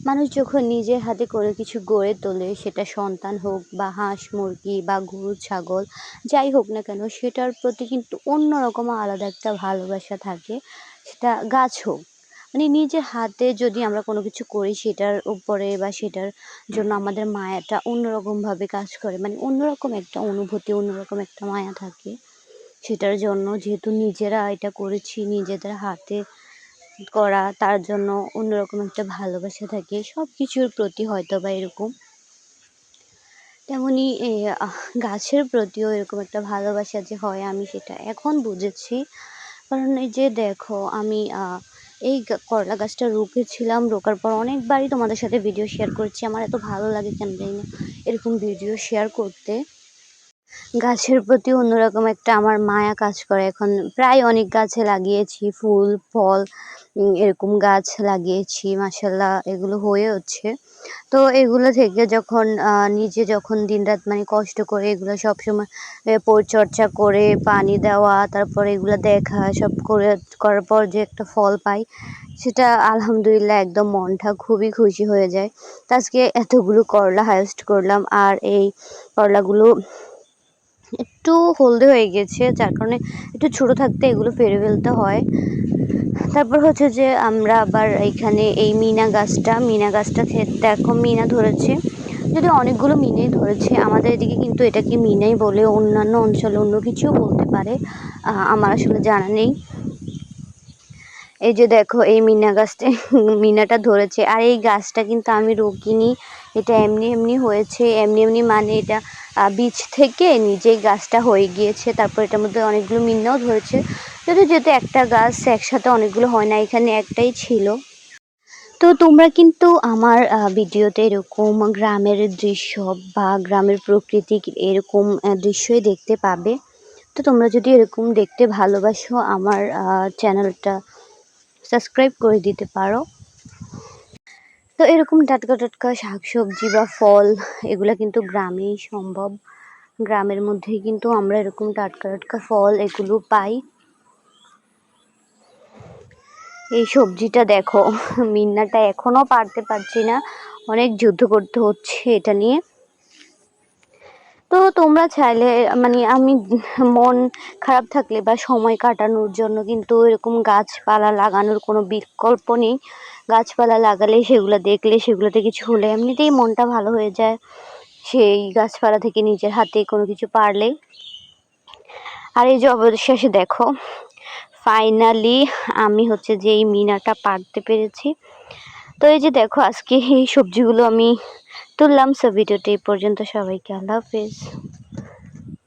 মানুষ যখন নিজের হাতে করে কিছু গড়ে তোলে, সেটা সন্তান হোক বা হাঁস, মুরগি বা গরু, ছাগল, যাই হোক না কেন, সেটার প্রতি কিন্তু অন্যরকম আলাদা একটা ভালোবাসা থাকে, সেটা গাছ হোক। মানে নিজের হাতে যদি আমরা কোনো কিছু করি, সেটার উপরে বা সেটার জন্য আমাদের মায়াটা অন্যরকমভাবে কাজ করে। মানে অন্যরকম একটা অনুভূতি, অন্যরকম একটা মায়া থাকে, সেটার জন্য যেহেতু নিজেরা এটা করেছি, নিজেদের হাতে করা, তার জন্য অন্যরকম একটা ভালোবাসা থাকে সব কিছুর প্রতি হয়তো বা এরকম তেমনই গাছের প্রতিও এরকম একটা ভালোবাসা যে হয় আমি সেটা এখন বুঝেছি। কারণ এই যে দেখো, আমি এই করলা গাছটা রুখেছিলাম রোকার পর অনেকবারই তোমাদের সাথে ভিডিও শেয়ার করছি। আমার এত ভালো লাগে কেন জানি না, এরকম ভিডিও শেয়ার করতে। গাছের প্রতি অন্যরকম একটা আমার মায়া কাজ করে। এখন প্রায় অনেক গাছে লাগিয়েছি, ফুল, ফল এরকম গাছ লাগিয়েছি মাসাল্লাহ এগুলো হয়ে হচ্ছে। তো এগুলো থেকে যখন নিজে যখন দিনরাত মানে কষ্ট করে এগুলো সবসময় পরিচর্যা করে পানি দেওয়া, তারপর এগুলো দেখা, সব করে, করার পর যে একটা ফল পাই, সেটা আলহামদুলিল্লাহ একদম মনটা খুবই খুশি হয়ে যায়। তো আজকে এতগুলো করলা হারভেস্ট করলাম, আর এই করলাগুলো একটু হলদে হয়ে গেছে, যার কারণে একটু ছোটো থাকতে এগুলো ফেলে ফেলতে হয়। তারপর হচ্ছে যে আমরা আবার এইখানে এই মিনা গাছটা মিনা গাছটা দেখো মিনা ধরেছে। যদি অনেকগুলো মিনেই ধরেছে, আমাদের এদিকে কিন্তু এটাকে মিনাই বলে, অন্যান্য অঞ্চলে অন্য কিছুও বলতে পারে। আমার আসলে জানা নেই। এই যে দেখো, এই মিনা গাছটা, মিনাটা ধরেছে। আর এই গাছটা কিন্তু আমি রোগিনি এটা এমনি এমনি হয়েছে। এমনি এমনি মানে এটা বীজ থেকে নিজেই গাছটা হয়ে গিয়েছে। তারপর এটার মধ্যে অনেকগুলো মিনাও ধরেছে। যদি যেহেতু একটা গাছ একসাথে অনেকগুলো হয় না, এখানে একটাই ছিল। তো তোমরা কিন্তু আমার ভিডিওতে এরকম গ্রামের দৃশ্য বা গ্রামের প্রকৃতি এরকম দৃশ্যই দেখতে পাবে। তো তোমরা যদি এরকম দেখতে ভালোবাসো, আমার চ্যানেলটা সাবস্ক্রাইব করে দিতে পারো। তো এরকম টাটকা টাটকা শাকসবজি বা ফল, এগুলো কিন্তু গ্রামেই সম্ভব। গ্রামের মধ্যেই কিন্তু আমরা এরকম টাটকা টাটকা ফল এগুলো পাই। এই সবজিটা দেখো, মিন্নাটা এখনও পারতে পারছি না। অনেক যুদ্ধ করতে হচ্ছে এটা নিয়ে। তো তোমরা চাইলে মানে আমি মন খারাপ থাকলে বা সময় কাটানোর জন্য কিন্তু এরকম গাছপালা লাগানোর কোনো বিকল্প নেই। গাছপালা লাগালে সেগুলো দেখলে, সেগুলোতে কিছু হলে এমনিতেই মনটা ভালো হয়ে যায়। সেই গাছপালা থেকে নিজের হাতে কোনো কিছু পারলে। আর এই যে অবশেষে দেখো ফাইনালি আমি হচ্ছে যে এই মিনাটা পারতে পেরেছি। তো এই যে দেখো, আজকে এই সবজিগুলো আমি তুললাম। সো ভিডিওটি এই পর্যন্ত। সবাইকে আল্লাহ হাফেজ।